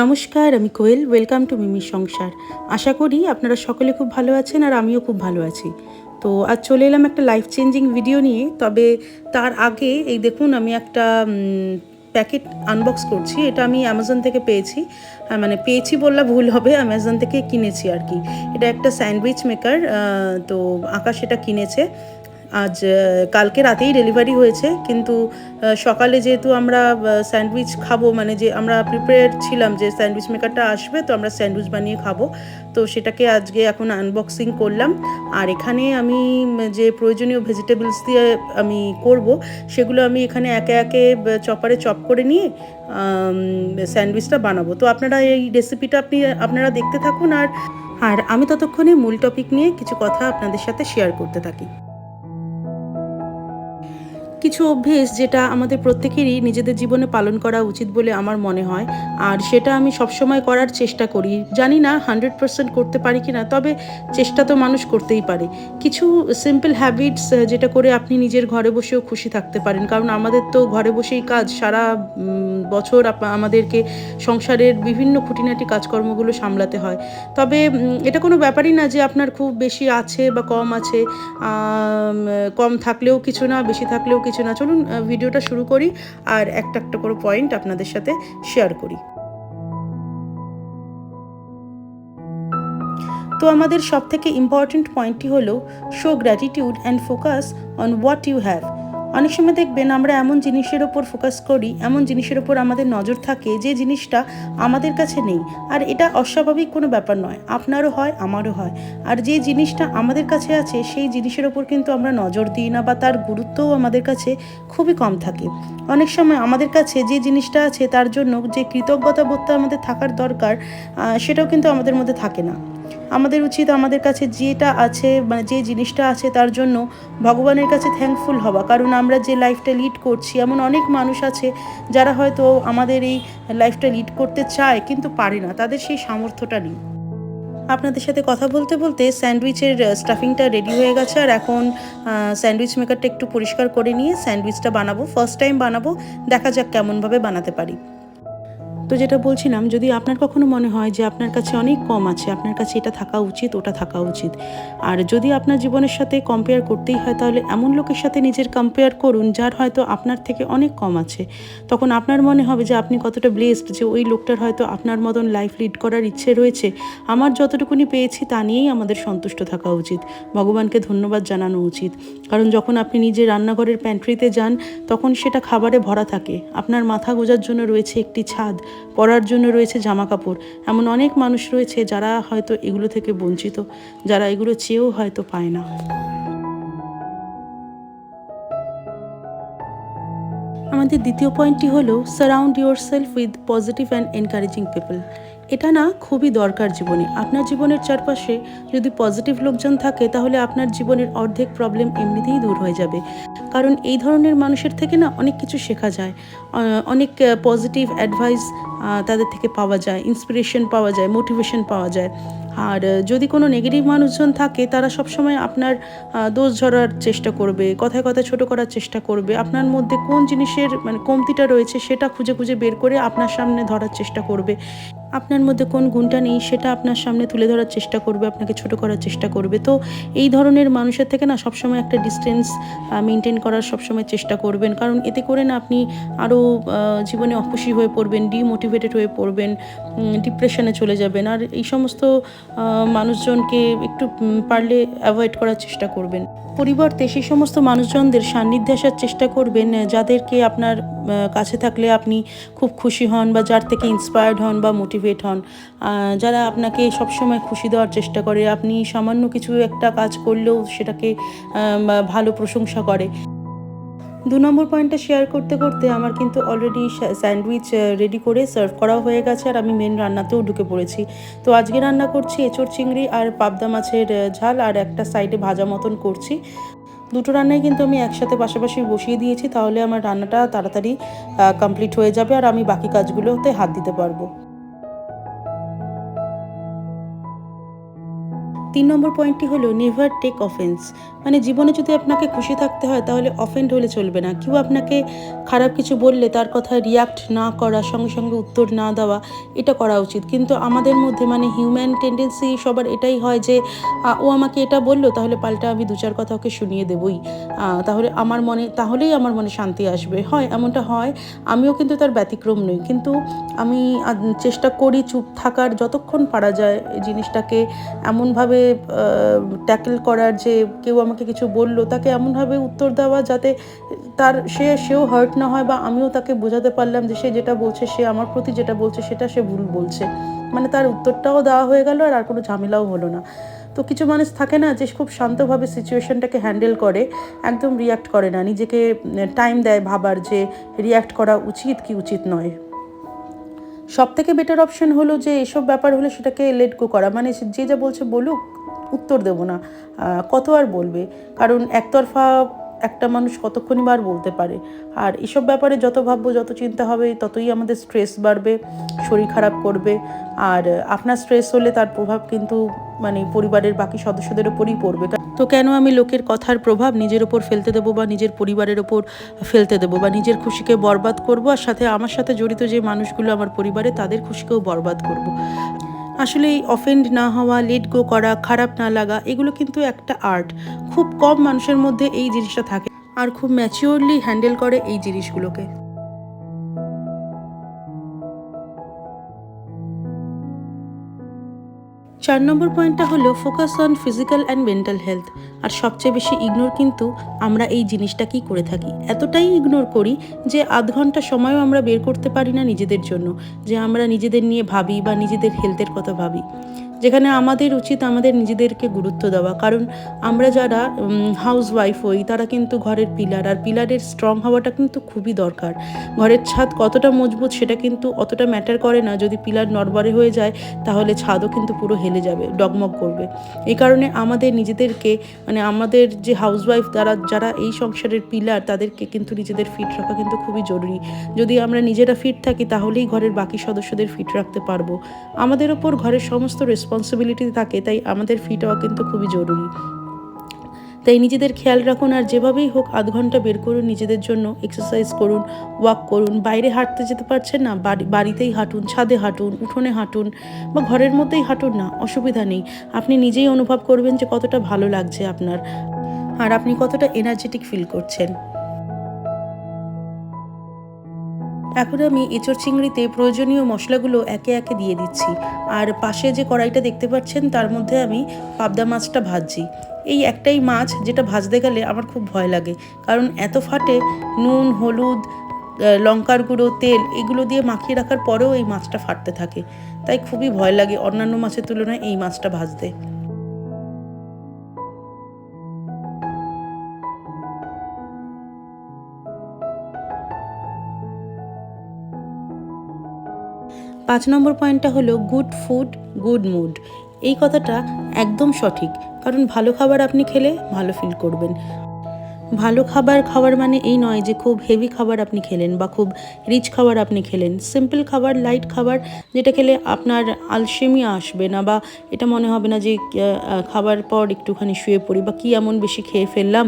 নমস্কার আমি কোয়েল welcome to মিমির সংসার। আশা করি আপনারা সকলে খুব ভালো আছেন আর আমিও খুব ভালো আছি। তো আজ চলে এলাম একটা লাইফ চেঞ্জিং ভিডিও নিয়ে তবে তার আগে এই দেখুন আমি একটা প্যাকেট আনবক্স করছি। এটা আমি অ্যামাজন থেকে পেয়েছি। হ্যাঁ, মানে পেয়েছি বললে ভুল হবে অ্যামাজন থেকে কিনেছি আর কি। এটা একটা স্যান্ডউইচ মেকার তো আকাশ এটা কিনেছে। আজ কালকে রাতেই ডেলিভারি হয়েছে, কিন্তু সকালে যেহেতু আমরা স্যান্ডউইচ খাব মানে যে আমরা প্রিপেয়ার ছিলাম যে স্যান্ডউইচ মেকারটা আসবে, তো আমরা স্যান্ডউইচ বানিয়ে খাব। তো সেটাকে আজকে এখন আনবক্সিং করলাম। আর এখানে আমি যে প্রয়োজনীয় ভেজিটেবলস দিয়ে আমি করব, সেগুলো আমি এখানে একে একে চপারে চপ করে নিয়ে স্যান্ডউইচটা বানাবো। তো আপনারা এই রেসিপিটা আপনি, আপনারা দেখতে থাকুন আর আর আমি ততক্ষণে মূল টপিক নিয়ে কিছু কথা আপনাদের সাথে শেয়ার করতে থাকি। কিছু অভ্যেস যেটা আমাদের প্রত্যেকেরই নিজেদের জীবনে পালন করা উচিত বলে আমার মনে হয়। আর সেটা আমি সবসময় করার চেষ্টা করি। জানি না হান্ড্রেড পার্সেন্ট করতে পারি কি না তবে চেষ্টা তো মানুষ করতেই পারে। কিছু সিম্পল হ্যাবিটস যেটা করে আপনি নিজের ঘরে বসেও খুশি থাকতে পারেন। কারণ আমাদের তো ঘরে বসেই কাজ, সারা বছর আমাদেরকে সংসারের বিভিন্ন খুঁটিনাটি কাজকর্মগুলো সামলাতে হয়। তবে এটা কোনো ব্যাপারই না যে আপনার খুব বেশি আছে বা কম আছে। কম থাকলেও কিছু না, বেশি থাকলেও কিছু না। চলুন ভিডিওটা শুরু করি আর একটা একটা করে পয়েন্ট আপনাদের সাথে শেয়ার করি। তো আমাদের সব থেকে ইম্পর্ট্যান্ট পয়েন্টটি হলো show gratitude and focus on what you have অনেক সময় দেখবেন আমরা এমন জিনিসের ওপর ফোকাস করি, এমন জিনিসের ওপর আমাদের নজর থাকে যে জিনিসটা আমাদের কাছে নেই। আর এটা অস্বাভাবিক কোনো ব্যাপার নয়, আপনারও হয়, আমারও হয়। আর যে জিনিসটা আমাদের কাছে আছে, সেই জিনিসের ওপর কিন্তু আমরা নজর দিই না বা তার গুরুত্বও আমাদের কাছে খুবই কম থাকে। অনেক সময় আমাদের কাছে যে জিনিসটা আছে, তার জন্য যে কৃতজ্ঞতা বোধটা আমাদের থাকার দরকার সেটাও কিন্তু আমাদের মধ্যে থাকে না। আমাদের উচিত আমাদের কাছে যেটা আছে মানে যে জিনিসটা আছে তার জন্য ভগবানের কাছে থ্যাঙ্কফুল হওয়া। কারণ আমরা যে লাইফটা লিড করছি, এমন অনেক মানুষ আছে যারা হয়তো আমাদের এই লাইফটা লিড করতে চায় কিন্তু পারে না, তাদের সেই সামর্থ্যটা নেই। আপনাদের সাথে কথা বলতে বলতে স্যান্ডউইচের স্টাফিংটা রেডি হয়ে গেছে আর এখন স্যান্ডউইচ মেকারটা একটু পরিষ্কার করে নিয়ে স্যান্ডউইচটা বানাবো ফার্স্ট টাইম বানাবো, দেখা যাক কেমনভাবে বানাতে পারি। তো যেটা বলছিলাম, যদি আপনার কখনো মনে হয় যে আপনার কাছে অনেক কম আছে, আপনার কাছে এটা থাকা উচিত, ওটা থাকা উচিত। আর যদি আপনার জীবনের সাথে কম্পেয়ার করতেই হয়, তাহলে এমন লোকের সাথে নিজের কম্পেয়ার করুন, যার হয়তো আপনার থেকে অনেক কম আছে। তখন আপনার মনে হবে যে আপনি কতটা ব্লেসড যে ওই লোকটার হয়তো আপনার মতন লাইফ লিড করার ইচ্ছে রয়েছে। আমার যতটুকুনি পেয়েছি, তা নিয়েই আমাদের সন্তুষ্ট থাকা উচিত। ভগবানকে ধন্যবাদ জানানো উচিত। কারণ যখন আপনি নিজের রান্নাঘরের প্যান্ট্রিতে যান, তখন সেটা খাবারে ভরা থাকে। আপনার মাথা গোজার জন্য রয়েছে একটি ছাদ। পরার জন্য রয়েছে জামা কাপড় এমন অনেক মানুষ রয়েছে যারা হয়তো এগুলো থেকে বঞ্চিত, যারা এগুলো চেয়েও হয়তো পায় না। আমাদের দ্বিতীয় পয়েন্টটি হলো surround yourself with positive and encouraging people এটা না খুবই দরকার জীবনে। আপনার জীবনের চারপাশে যদি পজিটিভ লোকজন থাকে, তাহলে আপনার জীবনের অর্ধেক প্রবলেম এমনিতেই দূর হয়ে যাবে। কারণ এই ধরনের মানুষের থেকে না অনেক কিছু শেখা যায়। অনেক পজিটিভ অ্যাডভাইস তাদের থেকে পাওয়া যায় ইন্সপিরেশন পাওয়া যায় মোটিভেশন পাওয়া যায়। আর যদি কোনো নেগেটিভ মানুষজন থাকে, তারা সবসময় আপনার দোষ ঝরার চেষ্টা করবে, কথায় কথায় ছোট করার চেষ্টা করবে। আপনার মধ্যে কোন জিনিসের মানে কমতিটা রয়েছে, সেটা খুঁজে খুঁজে বের করে আপনার সামনে ধরার চেষ্টা করবে। আপনার মধ্যে কোন গুণটা নেই সেটা আপনার সামনে তুলে ধরার চেষ্টা করবে, আপনাকে ছোট করার চেষ্টা করবে। তো এই ধরনের মানুষের থেকে না সবসময় একটা ডিস্টেন্স মেনটেন করার সবসময় চেষ্টা করবেন। কারণ এতে করে না আপনি আরও জীবনে অখুশি হয়ে পড়বেন ডিমোটিভেটেড হয়ে পড়বেন ডিপ্রেশনে চলে যাবেন। আর এই সমস্ত মানুষজনকে একটু পারলে অ্যাভয়েড করার চেষ্টা করবেন। পরিবর্তে সেই সমস্ত মানুষজনদের সান্নিধ্যে আসার চেষ্টা করবেন, যাদেরকে আপনার কাছে থাকলে আপনি খুব খুশি হন বা যার থেকে ইন্সপায়ার্ড হন বা মোটিভেট হন। যারা আপনাকে সবসময় খুশি দেওয়ার চেষ্টা করে, আপনি সামান্য কিছু একটা কাজ করলেও সেটাকে ভালো প্রশংসা করে। দু নম্বর পয়েন্টটা শেয়ার করতে করতে আমার কিন্তু অলরেডি স্যান্ডউইচ রেডি করে সার্ভ করা হয়ে গেছে আর আমি মেন রান্নাতেও ঢুকে পড়েছি। তো আজকে রান্না করছি এঁচড় চিংড়ি আর পাবদা মাছের ঝাল আর একটা সাইডে ভাজা মতন করছি। দুটো রান্নাই কিন্তু আমি একসাথে পাশাপাশি বসিয়ে দিয়েছি, তাহলে আমার রান্নাটা তাড়াতাড়ি কমপ্লিট হয়ে যাবে আর আমি বাকি কাজগুলোতে হাত দিতে পারব। তিন নম্বর পয়েন্টটি হলো নেভার টেক অফেন্স মানে জীবনে যদি আপনাকে খুশি থাকতে হয়, তাহলে অফেন্ড হলে চলবে না। কেউ আপনাকে খারাপ কিছু বললে, তার কথায় রিয়াক্ট না করা, সঙ্গে সঙ্গে উত্তর না দেওয়া, এটা করা উচিত। কিন্তু আমাদের মধ্যে মানে হিউম্যান টেন্ডেন্সি সবার এটাই হয় যে ও আমাকে এটা বলল, তাহলে পাল্টা আমি দু চার কথা ওকে শুনিয়ে দেবই। তাহলে আমার মনে, তাহলেই আমার মনে শান্তি আসবে। হয়, এমনটা হয়, আমিও কিন্তু তার ব্যতিক্রম নই। কিন্তু আমি চেষ্টা করি চুপ থাকার, যতক্ষণ পারা যায় জিনিসটাকে এমনভাবে ট্যাকেল করার যে কেউ আমাকে কিছু বলল, তাকে এমনভাবে উত্তর দেওয়া যাতে তার সে, সেও হার্ট না হয় বা আমিও তাকে বোঝাতে পারলাম যে সে যেটা বলছে, সে আমার প্রতি যেটা বলছে, সেটা সে ভুল বলছে। মানে তার উত্তরটাও দেওয়া হয়ে গেল আর আর কোনো ঝামেলাও হলো না। তো কিছু মানুষ থাকে না যে খুব শান্তভাবে সিচুয়েশনটাকে হ্যান্ডেল করে, একদম রিয়াক্ট করে না। নিজেকে টাইম দেয় ভাবার যে রিয়াক্ট করা উচিত কি উচিত নয়। সব থেকে বেটার অপশন হলো যে এসব ব্যাপার হলে সেটাকে লেট গো করা। মানে যে যা বলছে বলুক উত্তর দেবো না। কত আর বলবে? কারণ একতরফা একটা মানুষ কতক্ষণই বার বলতে পারে। আর এসব ব্যাপারে যত ভাববো, যত চিন্তা হবে, ততই আমাদের স্ট্রেস বাড়বে, শরীর খারাপ করবে। আর আপনার স্ট্রেস হলে তার প্রভাব কিন্তু মানে পরিবারের বাকি সদস্যদের ওপরই পড়বে। তো কেন আমি লোকের কথার প্রভাব নিজের ওপর ফেলতে দেবো বা নিজের পরিবারের ওপর ফেলতে দেবো বা নিজের খুশিকে বরবাদ করব? আর সাথে আমার সাথে জড়িত যে মানুষগুলো আমার পরিবারে, তাদের খুশিকেও বরবাদ করব। আসলে এই অফেন্ড না হওয়া লেট গো করা, খারাপ না লাগা, এগুলো কিন্তু একটা আর্ট খুব কম মানুষের মধ্যে এই জিনিসটা থাকে। আর খুব ম্যাচিওরলি হ্যান্ডেল করে এই জিনিসগুলোকে। চার নম্বর পয়েন্টটা হলো focus on physical and mental health আর সবচেয়ে বেশি ইগনোর কিন্তু আমরা এই জিনিসটাকেই করে থাকি? এতটাই ইগনোর করি যে আধ ঘণ্টা সময়ও আমরা বের করতে পারি না নিজেদের জন্য, যে আমরা নিজেদের নিয়ে ভাবি বা নিজেদের হেলথের কথা ভাবি। যেখানে আমাদের উচিত আমাদের নিজেদেরকে গুরুত্ব দেওয়া। কারণ আমরা যারা হাউস ওয়াইফ হই, তারা কিন্তু ঘরের পিলার আর পিলারের স্ট্রং হওয়াটা কিন্তু খুবই দরকার। ঘরের ছাদ কতটা মজবুত সেটা কিন্তু অতটা ম্যাটার করে না। যদি পিলার নড়বড়ে হয়ে যায়, তাহলে ছাদও কিন্তু পুরো হেলে যাবে, ডগমগ করবে। এই কারণে আমাদের নিজেদেরকে মানে আমাদের যে হাউস ওয়াইফ তারা, যারা এই সংসারের পিলার তাদেরকে কিন্তু নিজেদের ফিট রাখা কিন্তু খুবই জরুরি। যদি আমরা নিজেরা ফিট থাকি, তাহলেই ঘরের বাকি সদস্যদের ফিট রাখতে পারব। আমাদের ওপর ঘরের সমস্ত রেসপন্সিবিলিটি থাকে, তাই আমাদের ফিট হওয়া কিন্তু খুবই জরুরি। তাই নিজেদের খেয়াল রাখুন আর যেভাবেই হোক আধ ঘণ্টা বের করুন, নিজেদের জন্য এক্সারসাইজ করুন ওয়াক করুন, বাইরে হাঁটতে যেতে পারছেন না, বাড়ি, বাড়িতেই হাঁটুন, ছাদে হাঁটুন, উঠোনে হাঁটুন বা ঘরের মধ্যেই হাঁটুন না, অসুবিধা নেই। আপনি নিজেই অনুভব করবেন যে কতটা ভালো লাগছে আপনার আর আপনি কতটা এনার্জেটিক ফিল করছেন। এখন আমি এঁচড় চিংড়িতে প্রয়োজনীয় মশলাগুলো একে একে দিয়ে দিচ্ছি। আর পাশে যে কড়াইটা দেখতে পাচ্ছেন, তার মধ্যে আমি পাবদা মাছটা ভাজছি। এই একটাই মাছ যেটা ভাজতে গেলে আমার খুব ভয় লাগে। কারণ এত ফাটে, নুন, হলুদ লঙ্কার গুঁড়ো, তেল এগুলো দিয়ে মাখিয়ে রাখার পরেও এই মাছটা ফাটতে থাকে। তাই খুবই ভয় লাগে অন্যান্য মাছের তুলনায় এই মাছটা ভাজতে। পাঁচ নম্বর পয়েন্টটা হলো গুড ফুড গুড মুড এই কথাটা একদম সঠিক, কারণ ভালো খাবার আপনি খেলে ভালো ফিল করবেন। ভালো খাবার খাওয়ার মানে এই নয় যে খুব হেভি খাবার আপনি খেলেন বা খুব রিচ খাবার আপনি খেলেন। সিম্পল খাবার লাইট খাবার, যেটা খেলে আপনার আলসেমি আসবে না বা এটা মনে হবে না যে খাবার পর একটুখানি শুয়ে পড়ি বা কি এমন বেশি খেয়ে ফেললাম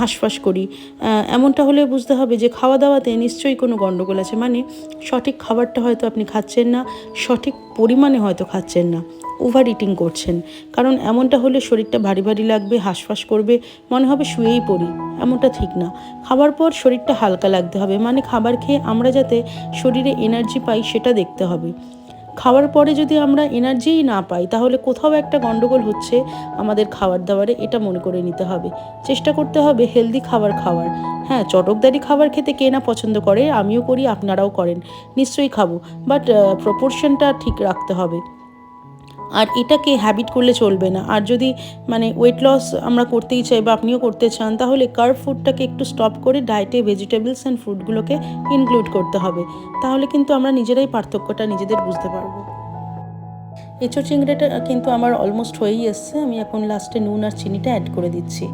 হাঁসফাঁস করি। এমনটা হলে বুঝতে হবে যে খাওয়া দাওয়াতে নিশ্চয়ই কোনো গণ্ডগোল আছে। মানে সঠিক খাবারটা হয়তো আপনি খাচ্ছেন না, সঠিক পরিমাণে হয়তো খাচ্ছেন না ওভার ইটিং করছেন। কারণ এমনটা হলে শরীরটা ভারী ভারী লাগবে, হাঁসফাঁস করবে, মনে হবে শুয়েই পড়ি। এমনটা ঠিক না। খাবার পর শরীরটা হালকা লাগতে হবে। মানে খাবার খেয়ে আমরা যাতে শরীরে এনার্জি পাই, সেটা দেখতে হবে। খাওয়ার পরে যদি আমরা এনার্জিই না পাই, তাহলে কোথাও একটা গন্ডগোল হচ্ছে আমাদের খাবার দাবারে, এটা মনে করে নিতে হবে। চেষ্টা করতে হবে হেলদি খাবার খাওয়ার। হ্যাঁ চটকদারি খাবার খেতে কে না পছন্দ করে, আমিও করি, আপনারাও করেন। নিশ্চয়ই খাব বাট প্রপোর্শনটা ঠিক রাখতে হবে। আর এটাকে হ্যাবিট করলে চলবে না। আর যদি মানে ওয়েট লস আমরা করতেই চাই বা আপনিও করতে চান, তাহলে কার্ভ ফুডটাকে একটু স্টপ করে ডায়েটে ভেজিটেবলস অ্যান্ড ফ্রুটগুলোকে ইনক্লুড করতে হবে। তাহলে কিন্তু আমরা নিজেরাই পার্থক্যটা নিজেদের বুঝতে পারব। এঁচড় চিংড়িটা কিন্তু আমার অলমোস্ট হয়েই এসছে। আমি এখন লাস্টে নুন আর চিনিটা অ্যাড করে দিচ্ছি।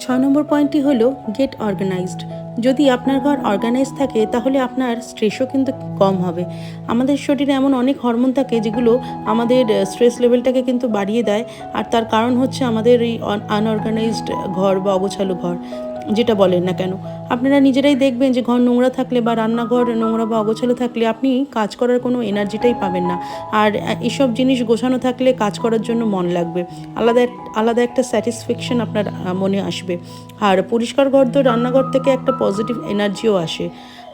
ছয় নম্বর পয়েন্টটি হলো গেট অর্গানাইজড যদি আপনার ঘর অর্গানাইজ থাকে, তাহলে আপনার স্ট্রেসও কিন্তু কম হবে। আমাদের শরীরে এমন অনেক হরমোন থাকে, যেগুলো আমাদের স্ট্রেস লেভেলটাকে কিন্তু বাড়িয়ে দেয়। আর তার কারণ হচ্ছে আমাদের এই আনঅর্গানাইজড ঘর বা অগোছালো ঘর। যেটা বলেন না কেন। আপনারা নিজেরাই দেখবেন যে ঘর নোংরা থাকলে বা রান্নাঘর নোংরা বা অগোছালো থাকলে আপনি কাজ করার কোনো এনার্জিটাই পাবেন না। আর এসব জিনিস গোছানো থাকলে কাজ করার জন্য মন লাগবে। আলাদা আলাদা একটা স্যাটিসফ্যাকশন আপনার মনে আসবে। আর পরিষ্কার ঘর তো রান্নাঘর থেকে একটা পজিটিভ এনার্জিও আসে।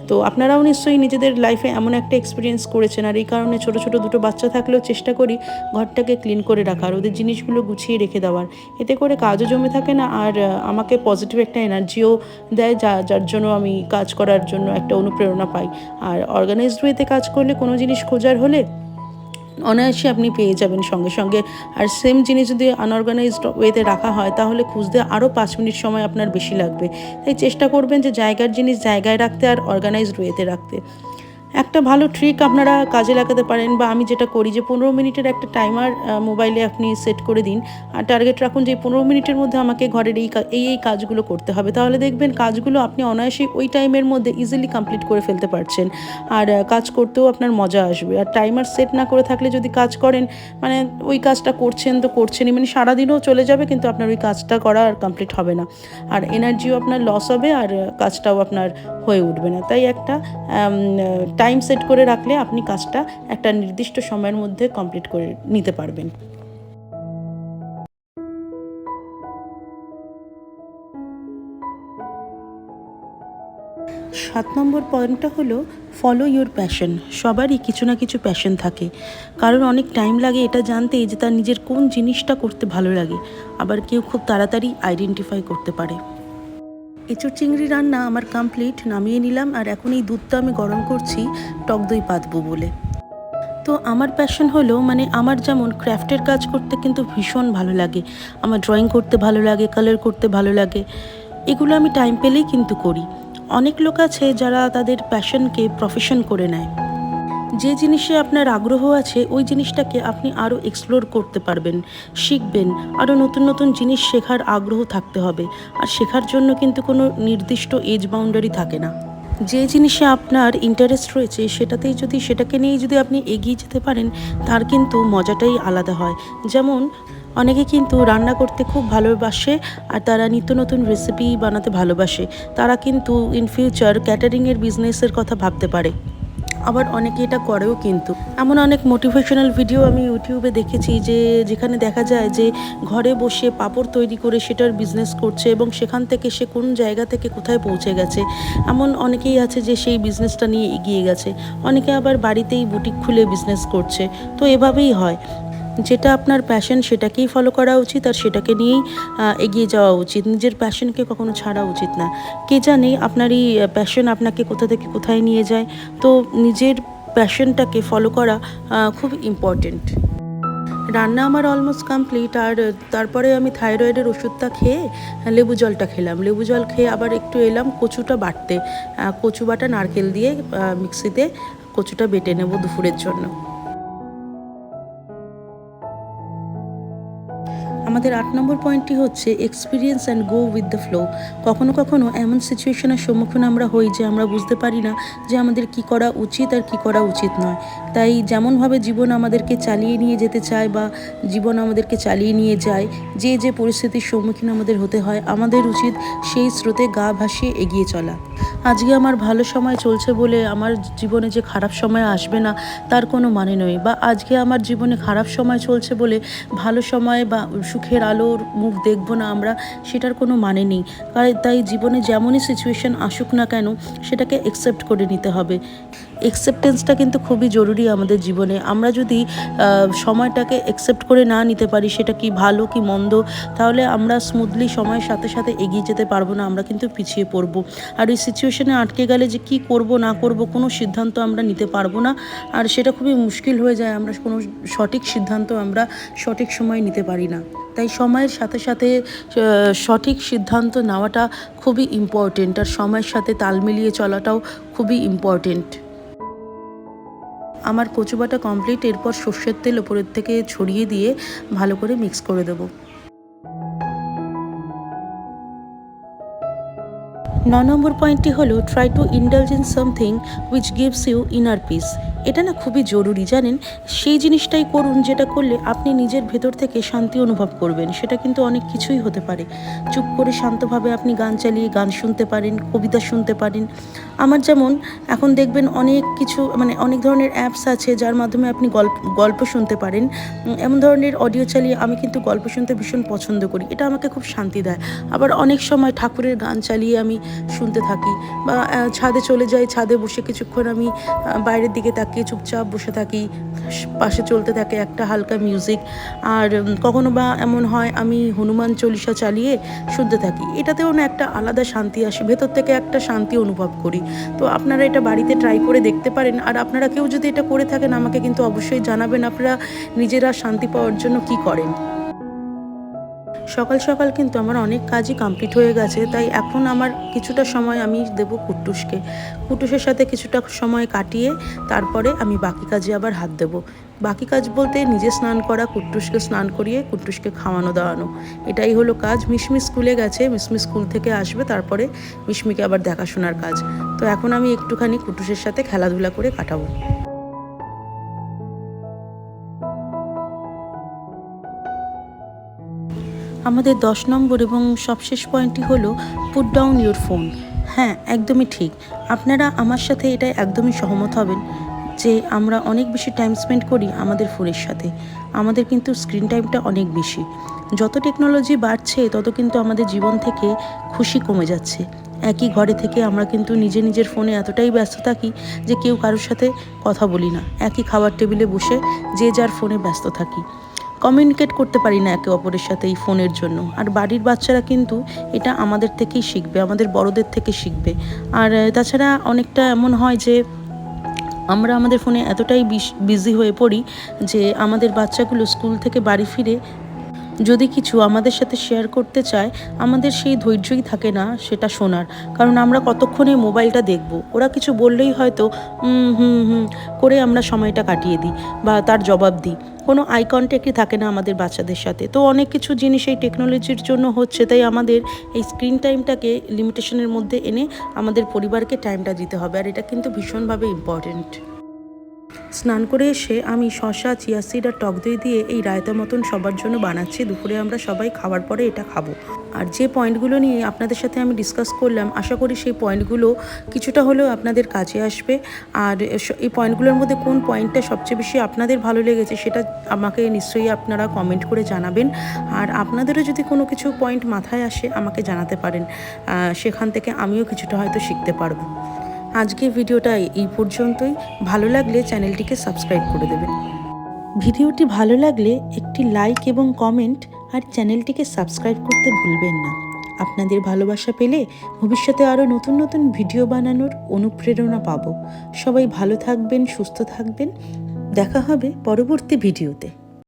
তো আপনারাও নিশ্চয়ই নিজেদের লাইফে এমন একটা এক্সপিরিয়েন্স করেছেন। আর এই কারণে ছোট ছোট দুটো বাচ্চা থাকলেও চেষ্টা করি ঘরটাকে ক্লিন করে রাখার, ওদের জিনিসগুলো গুছিয়ে রেখে দেওয়ার। এতে করে কাজও জমে থাকে না, আর আমাকে পজিটিভ একটা এনার্জিও দেয়, যা, যার জন্য আমি কাজ করার জন্য একটা অনুপ্রেরণা পাই। আর অর্গানাইজড ওয়েতে কাজ করলে কোনো জিনিস খোঁজার হলে অনায়াসে আপনি পেয়ে যাবেন সঙ্গে সঙ্গে। আর সেম জিনিস যদি আনঅর্গানাইজড ওয়েতে রাখা হয়, তাহলে খুঁজতে আরও পাঁচ মিনিট সময় আপনার বেশি লাগবে। তাই চেষ্টা করবেন যে জায়গার জিনিস জায়গায় রাখতে আর অর্গানাইজড ওয়েতে রাখতে। একটা ভালো ট্রিক আপনারা কাজে লাগাতে পারেন বা আমি যেটা করি যে পনেরো মিনিটের একটা টাইমার মোবাইলে আপনি সেট করে দিন আর টার্গেট রাখুন যে পনেরো মিনিটের মধ্যে আমাকে ঘরের এই এই এই কাজগুলো করতে হবে। তাহলে দেখবেন কাজগুলো আপনি অনায়াসেই ওই টাইমের মধ্যে ইজিলি কমপ্লিট করে ফেলতে পারছেন আর কাজ করতেও আপনার মজা আসবে। আর টাইমার সেট না করে থাকলে যদি কাজ করেন মানে ওই কাজটা করছেন তো করছেনই মানে সারাদিনও চলে যাবে কিন্তু আপনার ওই কাজটা করা আর কমপ্লিট হবে না। আর এনার্জিও আপনার লস হবে আর কাজটাও আপনার হয়ে উঠবে না। তাই একটা টাইম সেট করে রাখলে আপনি কাজটা একটা নির্দিষ্ট সময়ের মধ্যে কমপ্লিট করে নিতে পারবেন। সাত নম্বর পয়েন্টটা হলো ফলো ইউর প্যাশন সবারই কিছু না কিছু প্যাশন থাকে। কারণ অনেক টাইম লাগে এটা জানতে যে তার নিজের কোন জিনিসটা করতে ভালো লাগে। আবার কেউ খুব তাড়াতাড়ি আইডেন্টিফাই করতে পারে। এঁচোড় চিংড়ি রান্না আমার কমপ্লিট নামিয়ে নিলাম আর এখন এই দুধটা আমি গরম করছি টক দই পাতবো বলে। তো আমার প্যাশন হলো মানে আমার যেমন ক্রাফটের কাজ করতে কিন্তু ভীষণ ভালো লাগে। আমার ড্রয়িং করতে ভালো লাগে কালার করতে ভালো লাগে। এগুলো আমি টাইম পেলেই কিন্তু করি। অনেক লোক আছে যারা তাদের প্যাশনকে প্রফেশন করে নেয়। যে জিনিসে আপনার আগ্রহ আছে, ওই জিনিসটাকে আপনি আরও এক্সপ্লোর করতে পারবেন, শিখবেন, আরও নতুন নতুন জিনিস শেখার আগ্রহ থাকতে হবে। আর শেখার জন্য কিন্তু কোনো নির্দিষ্ট এজ বাউন্ডারি থাকে না। যে জিনিসে আপনার ইন্টারেস্ট রয়েছে, সেটাতেই যদি, সেটাকে নিয়েই যদি আপনি এগিয়ে যেতে পারেন, তার কিন্তু মজাটাই আলাদা হয়। যেমন, অনেকে কিন্তু রান্না করতে খুব ভালোবাসে, আর তারা নিত্য নতুন রেসিপি বানাতে ভালোবাসে। তারা কিন্তু ইন ফিউচার ক্যাটারিংয়ের বিজনেসের কথা ভাবতে পারে। আবার অনেকে এটা করেও কিন্তু। এমন অনেক মোটিভেশনাল ভিডিও আমি ইউটিউবে দেখেছি যে, যেখানে দেখা যায় যে, ঘরে বসে পাপড় তৈরি করে সেটার বিজনেস করছে এবং সেখান থেকে সে কোন জায়গা থেকে কোথায় পৌঁছে গেছে। এমন অনেকেই আছে যে, সেই বিজনেসটা নিয়ে এগিয়ে গেছে। অনেকে আবার বাড়িতেই বুটিক খুলে বিজনেস করছে। তো এভাবেই হয়। যেটা আপনার প্যাশন সেটাকেই ফলো করা উচিত আর সেটাকে নিয়েই এগিয়ে যাওয়া উচিত। নিজের প্যাশনকে কখনো ছাড়া উচিত না। কে জানে আপনার এই প্যাশন আপনাকে কোথা থেকে কোথায় নিয়ে যায়। তো নিজের প্যাশনটাকে ফলো করা খুব ইম্পর্টেন্ট রান্না আমার অলমোস্ট কমপ্লিট আর তারপরে আমি থাইরয়েডের ওষুধটা খেয়ে লেবু জলটা খেলাম। লেবু জল খেয়ে আবার একটু এলাম কচুটা বাটতে। কচু বাটা নারকেল দিয়ে মিক্সিতে কচুটা বেটে নেব দুপুরের জন্য। আমাদের আট নম্বর পয়েন্টটি হচ্ছে experience and go with the flow কখনো কখনো এমন সিচুয়েশনের সম্মুখীন আমরা হই যে আমরা বুঝতে পারি না যে আমাদের কি করা উচিত আর কি করা উচিত নয়। তাই যেমনভাবে জীবন আমাদেরকে চালিয়ে নিয়ে যেতে চায় বা জীবন আমাদেরকে চালিয়ে নিয়ে যায়, যে যে পরিস্থিতির সম্মুখীন আমাদের হতে হয়, আমাদের উচিত সেই স্রোতে গা ভাসিয়ে এগিয়ে চলা। আজকে আমার ভালো সময় চলছে বলে আমার জীবনে যে খারাপ সময় আসবে না, তার কোনো মানে নয়। বা আজকে আমার জীবনে খারাপ সময় চলছে বলে ভালো সময় বা সুখের আলোর মুখ দেখব না আমরা, সেটার কোনো মানে নেই। তাই জীবনে যেমনই সিচুয়েশন আসুক না কেন, সেটাকে অ্যাকসেপ্ট করে নিতে হবে। অ্যাকসেপ্টেন্সটা কিন্তু খুবই জরুরি আমাদের জীবনে। আমরা যদি সময়টাকে অ্যাকসেপ্ট করে না নিতে পারি, সেটা কি ভালো, কি মন্দ, তাহলে আমরা স্মুথলি সময়ের সাথে সাথে এগিয়ে যেতে পারব না, আমরা কিন্তু পিছিয়ে পড়ব। আর ওই সিচুয়েশনে আটকে গেলে যে কি করব, না করব, কোনো সিদ্ধান্ত আমরা নিতে পারব না। আর সেটা খুবই মুশকিল হয়ে যায়, আমরা কোনো সঠিক সিদ্ধান্ত আমরা সঠিক সময়ে নিতে পারি না। তাই সময়ের সাথে সাথে সঠিক সিদ্ধান্ত নেওয়াটা খুবই ইম্পর্টেন্ট আর সময়ের সাথে তাল মিলিয়ে চলাটাও খুবই ইম্পর্টেন্ট আমার কচু বাটা কমপ্লিট এরপর সর্ষের তেল ওপরের থেকে ছড়িয়ে দিয়ে ভালো করে মিক্স করে দেবো। ন নম্বর পয়েন্টটি হলো try to indulge in something which gives you inner peace এটা না খুবই জরুরি, জানেন? সেই জিনিসটাই করুন যেটা করলে আপনি নিজের ভেতর থেকে শান্তি অনুভব করবেন, সেটা কিন্তু অনেক কিছুই হতে পারে। চুপ করে শান্তভাবে আপনি গান চালিয়ে গান শুনতে পারেন, কবিতা শুনতে পারেন। আমার যেমন, এখন দেখবেন অনেক কিছু মানে অনেক ধরনের অ্যাপস আছে যার মাধ্যমে আপনি গল্প গল্প শুনতে পারেন। এমন ধরনের অডিও চালিয়ে আমি কিন্তু গল্প শুনতে ভীষণ পছন্দ করি, এটা আমাকে খুব শান্তি দেয়। আবার অনেক সময় ঠাকুরের গান চালিয়ে আমি শুনতে থাকি বা ছাদে চলে যাই, ছাদে বসে কিছুক্ষণ আমি বাইরের দিকে তাকিয়ে চুপচাপ বসে থাকি, পাশে চলতে থাকে একটা হালকা মিউজিক আর কখনো বা এমন হয় আমি হনুমান চল্লিশা চালিয়ে শুনতে থাকি। এটাতেও না একটা আলাদা শান্তি আসে, ভেতর থেকে একটা শান্তি অনুভব করি। তো আপনারা এটা বাড়িতে ট্রাই করে দেখতে পারেন। আর আপনারা কেউ যদি এটা করে থাকেন, আমাকে কিন্তু অবশ্যই জানাবেন আপনারা নিজেরা শান্তি পাওয়ার জন্য কি করেন। সকাল সকাল কিন্তু আমার অনেক কাজই কমপ্লিট হয়ে গেছে, তাই এখন আমার কিছুটা সময় আমি দেব কুট্টুসকে কুটুসের সাথে কিছুটা সময় কাটিয়ে তারপরে আমি বাকি কাজে আবার হাত দেব। বাকি কাজ বলতে নিজে স্নান করা কুট্টুসকে স্নান করিয়ে কুট্টুসকে খাওয়ানো, দাওয়ানো। এটাই হলো কাজ। মিশমি স্কুলে গেছে মিশমি স্কুল থেকে আসবে, তারপরে মিশমিকে আবার দেখাশোনার কাজ। তো এখন আমি একটুখানি কুট্টুসের সাথে খেলাধুলা করে কাটাবো। আমাদের দশ নম্বর এবং সবশেষ পয়েন্টটি হলো পুট ডাউন ইউর ফোন হ্যাঁ একদমই ঠিক। আপনারা আমার সাথে এটা একদমই সহমত হবেন যে আমরা অনেক বেশি টাইম স্পেন্ড করি আমাদের ফোনের সাথে। আমাদের কিন্তু স্ক্রিন টাইমটা অনেক বেশি। যত টেকনোলজি বাড়ছে, তত কিন্তু আমাদের জীবন থেকে খুশি কমে যাচ্ছে। একই ঘরে থেকে আমরা কিন্তু নিজে নিজের ফোনে এতটাই ব্যস্ত থাকি যে কেউ কারোর সাথে কথা বলি না। একই খাবার টেবিলে বসে যে যার ফোনে ব্যস্ত থাকি। কমিউনিকেট করতে পারি না একে অপরের সাথে এই ফোনের জন্য। আর বাড়ির বাচ্চারা কিন্তু এটা আমাদের থেকেই শিখবে, আমাদের বড়দের থেকে শিখবে। আর তাছাড়া অনেকটা এমন হয় যে, আমরা আমাদের ফোনে এতটাই বিজি হয়ে পড়ি যে, আমাদের বাচ্চাগুলো স্কুল থেকে বাড়ি ফিরে যদি কিছু আমাদের সাথে শেয়ার করতে চায়, আমাদের সেই ধৈর্যই থাকে না সেটা শোনার। কারণ আমরা কতক্ষণে মোবাইলটা দেখব? ওরা কিছু বললেই হয়তো হুম হুম হুম, করে আমরা সময়টা কাটিয়ে দিই বা তার জবাব দিই। কোনো আই কন্ট্যাক্টই থাকে না আমাদের বাচ্চাদের সাথে। তো অনেক কিছু জিনিস এই টেকনোলজির জন্য হচ্ছে, তাই আমাদের এই স্ক্রিন টাইমটাকে লিমিটেশনের মধ্যে এনে আমাদের পরিবারকে টাইমটা দিতে হবে। আর এটা কিন্তু ভীষণভাবে ইম্পর্টেন্ট স্নান করে এসে আমি শশা চিয়া সিড আর টক দই দিয়ে এই রায়তা মতন সবার জন্য বানাচ্ছি। দুপুরে আমরা সবাই খাওয়ার পরে এটা খাব। আর যে পয়েন্টগুলো নিয়ে আপনাদের সাথে আমি ডিসকাস করলাম, আশা করি সেই পয়েন্টগুলো কিছুটা হলেও আপনাদের কাজে আসবে। আর এই পয়েন্টগুলোর মধ্যে কোন পয়েন্টটা সবচেয়ে বেশি আপনাদের ভালো লেগেছে সেটা আমাকে নিশ্চয়ই আপনারা কমেন্ট করে জানাবেন। আর আপনাদেরও যদি কোনো কিছু পয়েন্ট মাথায় আসে, আমাকে জানাতে পারেন। সেখান থেকে আমিও কিছুটা হয়তো শিখতে পারব। আজকে ভিডিওটা এই পর্যন্তই। ভালো লাগলে চ্যানেলটিকে সাবস্ক্রাইব করে দেবেন। ভিডিওটি ভালো লাগলে একটি লাইক এবং কমেন্ট আর চ্যানেলটিকে সাবস্ক্রাইব করতে ভুলবেন না। আপনাদের ভালোবাসা পেলে ভবিষ্যতে আরও নতুন নতুন ভিডিও বানানোর অনুপ্রেরণা পাব। সবাই ভালো থাকবেন, সুস্থ থাকবেন। দেখা হবে পরবর্তী ভিডিওতে।